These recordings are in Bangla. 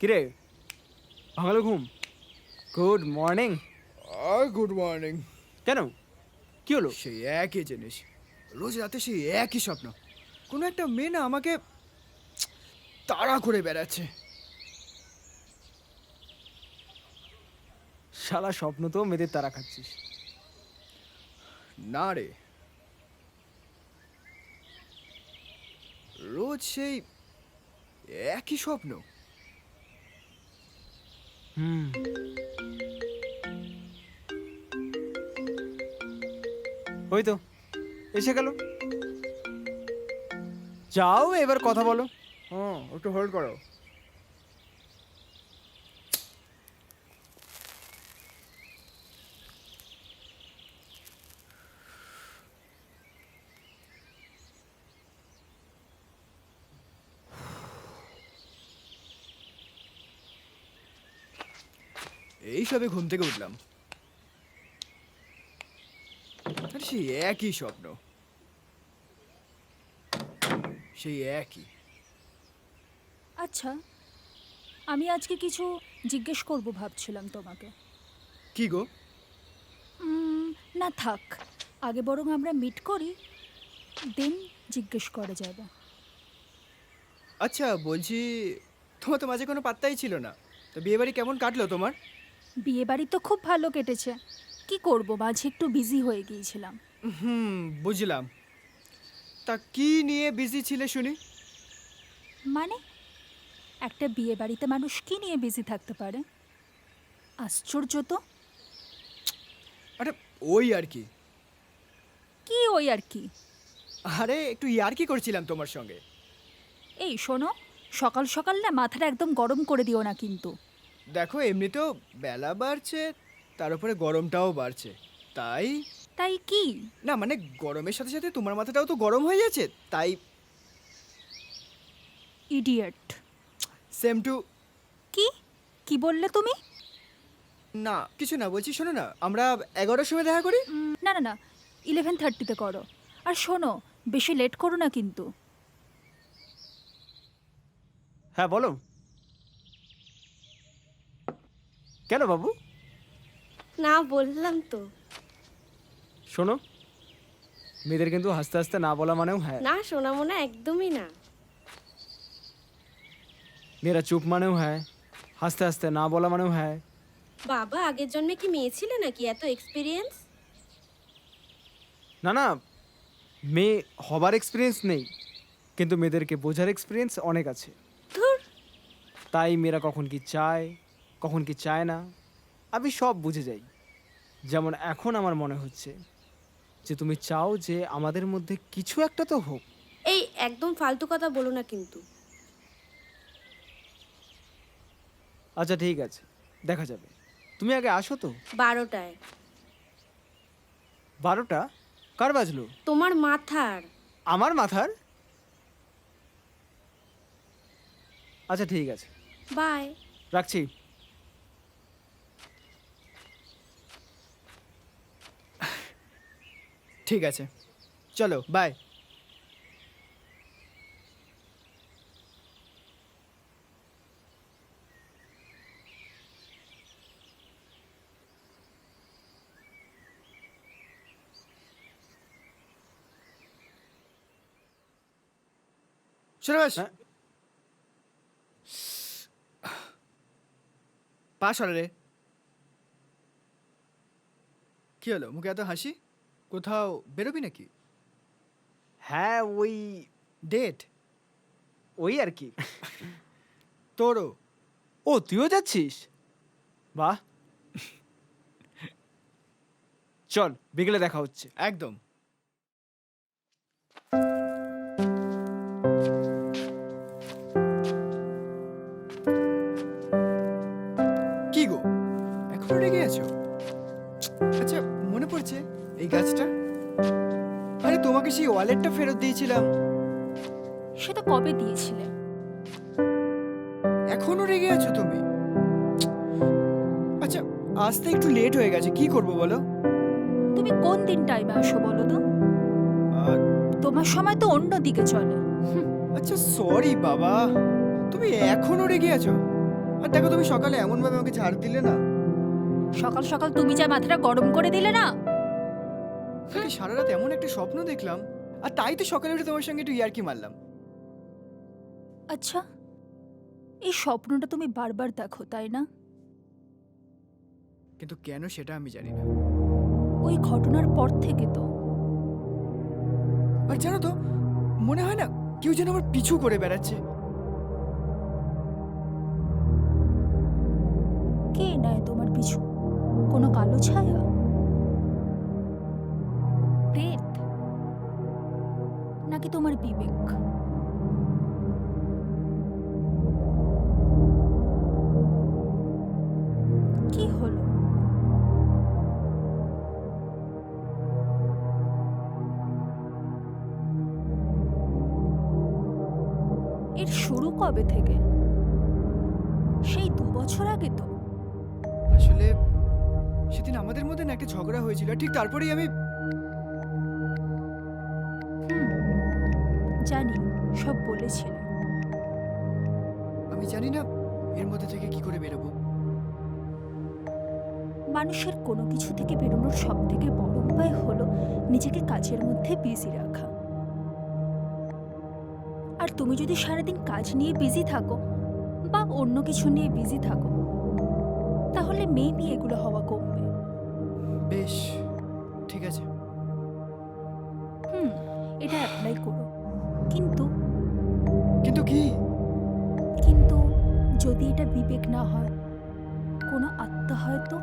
কিরে? ভাঙালো ঘুম। গুড মর্নিং আর গুড মর্নিং কেন? কি হলো? সেই একই জিনিস। রোজ রাতে সেই একই স্বপ্ন। কোনো একটা মেয়ে না আমাকে তাড়া করে বেড়াচ্ছে। সারা স্বপ্ন তো মেয়েদের তারা খাচ্ছিস। না রে। রোজ সেই একই স্বপ্ন। হুম। ওই তো এসে গেল। যাও এবার কথা বলো। হ্যাঁ একটু হোল্ড করো। এই সবে ঘুম থেকে উঠলাম। আর সেই একই স্বপ্ন। সেই একই। আচ্ছা আমি আজকে কিছু জিজ্ঞেস করব ভাবছিলাম তোমাকে। কি গো? না থাক আগে বরং আমরা মিট করি দেন জিজ্ঞেস করা যাবে। আচ্ছা বলছি তোমার তো মাঝে কোনো পাত্তাই ছিল না তো বিয়েবাড়ি কেমন কাটলো তোমার? বিয়ে বাড়ি তো খুব ভালো কেটেছে। কি করব মাঝে একটু বিজি হয়ে গিয়েছিলাম। হুম বুঝলাম। তা কি নিয়ে বিজি ছিলে শুনি? মানে একটা বিয়ে বাড়িতে মানুষ কি নিয়ে বিজি থাকতে পারে? আশ্চর্য তো। আরে ওই আর কি। কি ওই আর কি? আরে একটু ইয়ার্কি করছিলাম তোমার সঙ্গে। এই শোনো সকাল সকাল না মাথাটা একদম গরম করে দিও না কিন্তু। দেখো এমনিতেও বেলা বাড়ছে তার উপরে গরমটাও বাড়ছে। তাই? তাই কি? না মানে গরমের সাথে সাথে তোমার মাথাটাও তো গরম হয়ে যাচ্ছে তাই ইডিয়েট সেম টু কি? কি বললে তুমি? না কিছু না বলছি শোনো না আমরা এগারোটার সময় দেখা করি? না না না ইলেভেন থার্টিতে করো। আর শোনো বেশি লেট করো না কিন্তু। হ্যাঁ বলো। কেন বাবু? না বললাম তো। শোনো মেয়েদের কিন্তু হাসতে হাসতে না বলা মানেও হ্যাঁ। না সোনামোনা একদমই না। মেয়েরা চুপ মানেও হ্যাঁ হাসতে হাসতে না বলা মানেও হ্যাঁ। বাবা আগের জন্মে কি মেয়ে ছিলে নাকি? এত এক্সপিরিয়েন্স না না মেয়ে হবার এক্সপিরিয়েন্স নেই কিন্তু মেয়েদেরকে বোঝার এক্সপিরিয়েন্স অনেক আছে। ধুর। তাই মেয়েরা কখন কি চায় কখন কি চায় না আমি সব বুঝে যাই। যেমন এখন আমার মনে হচ্ছে যে তুমি চাও যে আমাদের মধ্যে কিছু একটা তো হোক। এই একদম ফালতু কথা বলো না কিন্তু। আচ্ছা ঠিক আছে দেখা যাবে। তুমি আগে আসো তো। বারোটায়। বারোটা? কার বাজলো? তোমার মাথার। আমার মাথার? আচ্ছা ঠিক আছে। বাই। রাখছি। ঠিক আছে। চলো বাই? পাশ হলো রে। কি হলো? মুখে এত হাসি? কোথাও বেরোবি নাকি? হ্যাঁ ওই ডেট ওই আর কি। তোরও? ও তুইও যাচ্ছিস? বাহ। চল বিকেলে দেখা হচ্ছে। একদম। কি গো? এখনও রেগে আছো? আচ্ছা মনে পড়ছে। এই গাছটা? আরে তোমাকে সেই ওয়ালেটটা ফেরত দিয়েছিলাম। সেটা কবে দিয়েছিলে? এখনও রেগে আছো তুমি? আচ্ছা আসতে একটু লেট হয়ে গেছে কি করব বলো? তুমি কোন দিন টাইমে আসো বলো তো? তোমার সময় তো অন্য দিকে চলে। আচ্ছা সরি বাবা তুমি এখনও রেগে আছো? আর দেখো তুমি সকালে এমনভাবে আমাকে ঝাড় দিলে না। সকাল সকাল তুমি যা মাথাটা গরম করে দিলে না কালকে সারা রাত এমন একটা স্বপ্ন দেখলাম আর তাই তো সকালে উঠে তোমার সঙ্গে একটু ইয়ার্কি মারলাম। আচ্ছা এই স্বপ্নটা তুমি বারবার দেখো তাই না? কিন্তু কেন সেটা আমি জানি না। ওই ঘটনার পর থেকে তো। আর জানো তো মনে হয় না কেউ যেন আমার পিছু করে বেড়াচ্ছে। কে নেয় তোমার পিছু? কোনো কালো ছায়া? নাকি তোমার বিবেক? কি হলো? এর শুরু কবে থেকে? সেই দু বছর আগে তো। আসলে সেদিন আমাদের মধ্যে না একটা ঝগড়া হয়েছিল ঠিক তারপরেই আমি জানি সব বলেছিলে। আমি জানি না এর মধ্যে থেকে কি করে বেরোবো। মানুষের কোনো কিছু থেকে বেরোনোর সব থেকে বড় উপায় হলো নিজেকে কাজের মধ্যে বিজি রাখা। আর তুমি যদি সারাদিন কাজ নিয়ে বিজি থাকো বা অন্য কিছু নিয়ে বিজি থাকো তাহলে মেবি এগুলো হওয়া কমবে। বেশ ঠিক আছে। হুম এটা অ্যাপ্লাই করো। কিন্তু কিন্তু কি? কিন্তু যদি এটা বিবেক না হয় কোনো আত্মা হয়তো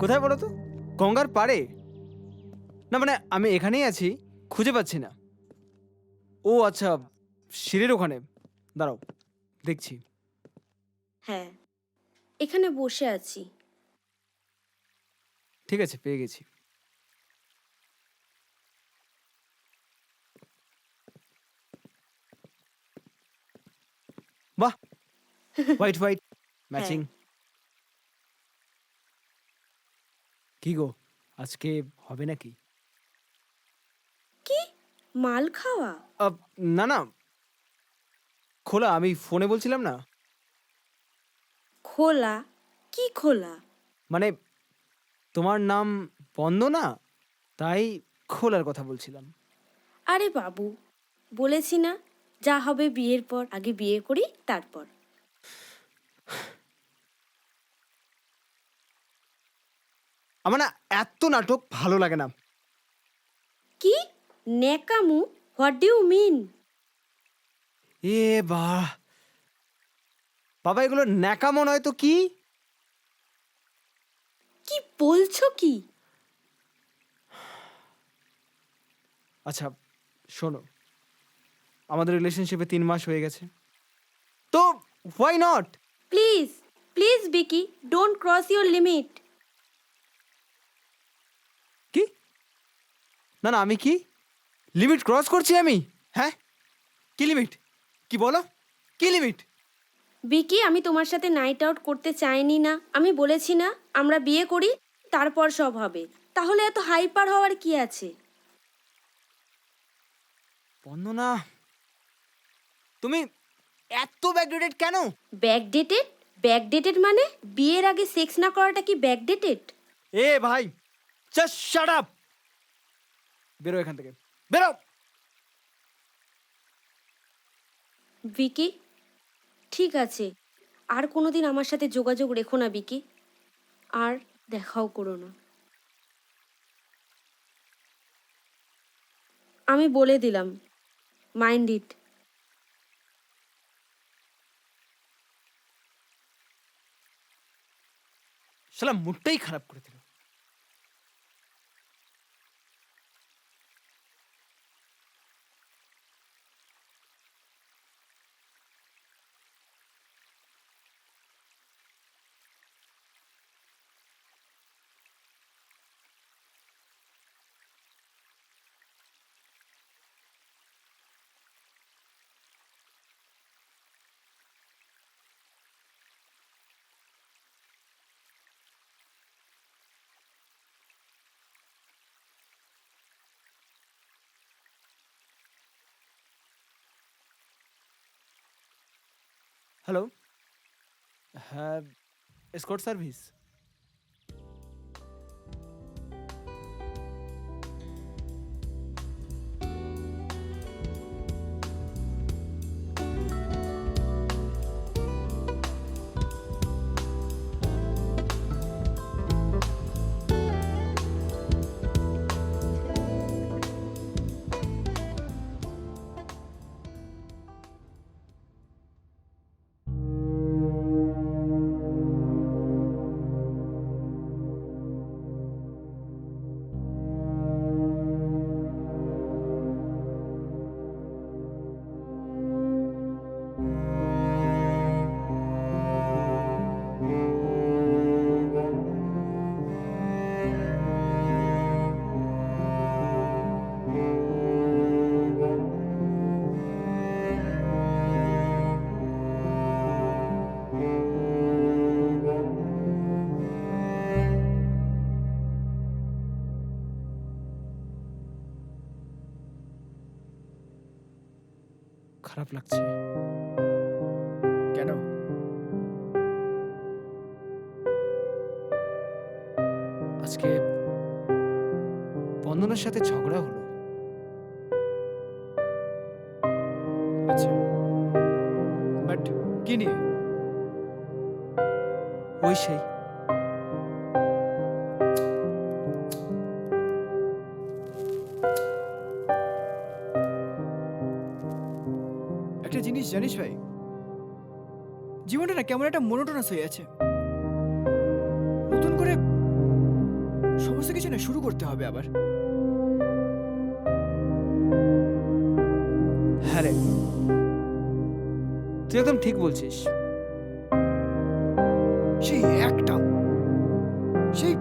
কোথায় বলো তো? গঙ্গার পাড়ে? না মানে আমি এখানেই আছি খুঁজে পাচ্ছি না। ও আচ্ছা সিঁড়ির ওখানে। দাঁড়াও দেখছি। হ্যাঁ এখানে বসে আছি। ঠিক আছে পেয়ে গেছি। বাহ! হোয়াইট হোয়াইট ম্যাচিং কি গো আজকে হবে নাকি? কি? মাল খাওয়া? না না। খোলা আমি ফোনে বলছিলাম না? খোলা? কি খোলা? মানে তোমার নাম বন্দনা? তাই খোলার কথা বলছিলাম। আরে বাবু বলেছি না যা হবে বিয়ের পর আগে বিয়ে করি তারপর। আমার না এত নাটক ভালো লাগে না। কি? নেকামু হোয়াট ডু ইউ মিন? এ বা বাবা এগুলো ন্যাকামো নয় তো কি? কি বলছো কি? আচ্ছা শোনো। আমাদের রিলেশনশিপে তিন মাস হয়ে গেছে। তো why not please please Vicky don't cross your limit কি? না না আমি কি? লিমিট ক্রস করছি আমি? হ্যাঁ? কি লিমিট কি বলো? কি লিমিট বিকি আমি তোমার সাথে নাইট আউট করতে চাইনি না। আমি বলেছি না আমরা বিয়ে করি তারপর সব হবে। তাহলে এত হাইপার হওয়ার কি আছে? বন্দনা তুমি এত ব্যাকডেটেড কেন? ব্যাকডেটেড ব্যাকডেটেড মানে বিয়ের আগে সেক্স না করাটা কি ব্যাকডেটেড এ ভাই জাস্ট শাট আপ বেরো এখান থেকে। বেরো! বিকি ঠিক আছে। আর কোনোদিন আমার সাথে যোগাযোগ রেখো না, বিকি। আর দেখাও করো না। আমি বলে দিলাম, মাইন্ড ইট। শালা, মুডটাই খারাপ করে Hello. Have escort service? খারাপ লাগছে। কেন? আজকে বন্দনার সাথে ঝগড়া হলো। একটা জিনিস জানিস ভাই? জীবনটা না কেমন একটা মনোটোনাস হয়ে আছে। নতুন করে সমস্ত কিছু না শুরু করতে হবে আবার। হ্যাঁ রে। তুই একদম ঠিক বলছিস। সেই একটা সেই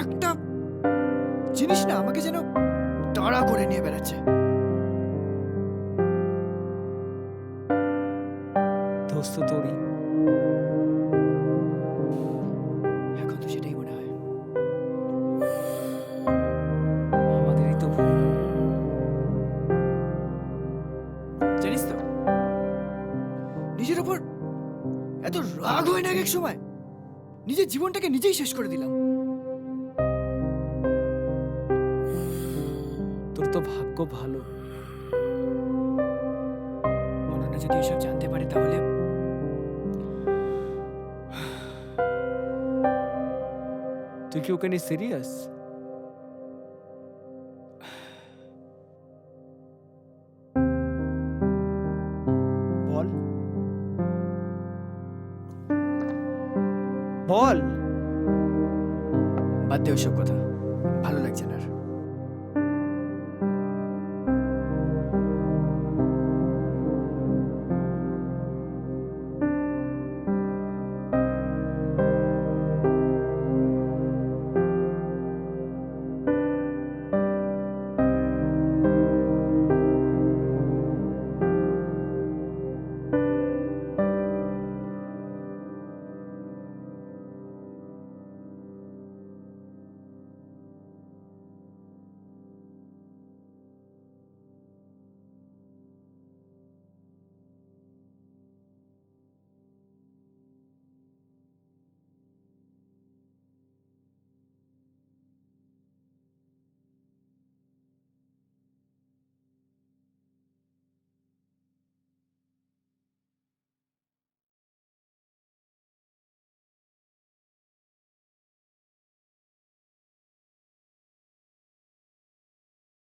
একটা জিনিস না আমাকে যেন তাড়া করে নিয়ে বেড়াচ্ছে। দোস্ত তোরই। এখন তো সেটাই মনে হয়। আমাদেরই তো ভুল। জানিস তো, নিজের ওপর এত রাগ হয় না এক সময়? নিজের জীবনটাকে নিজেই শেষ করে দিলাম। তোর তো ভাগ্য ভালো। অনন্যা যদি এসব জানতে পারে তাহলে তুই কি ওকে নিয়ে সিরিয়াস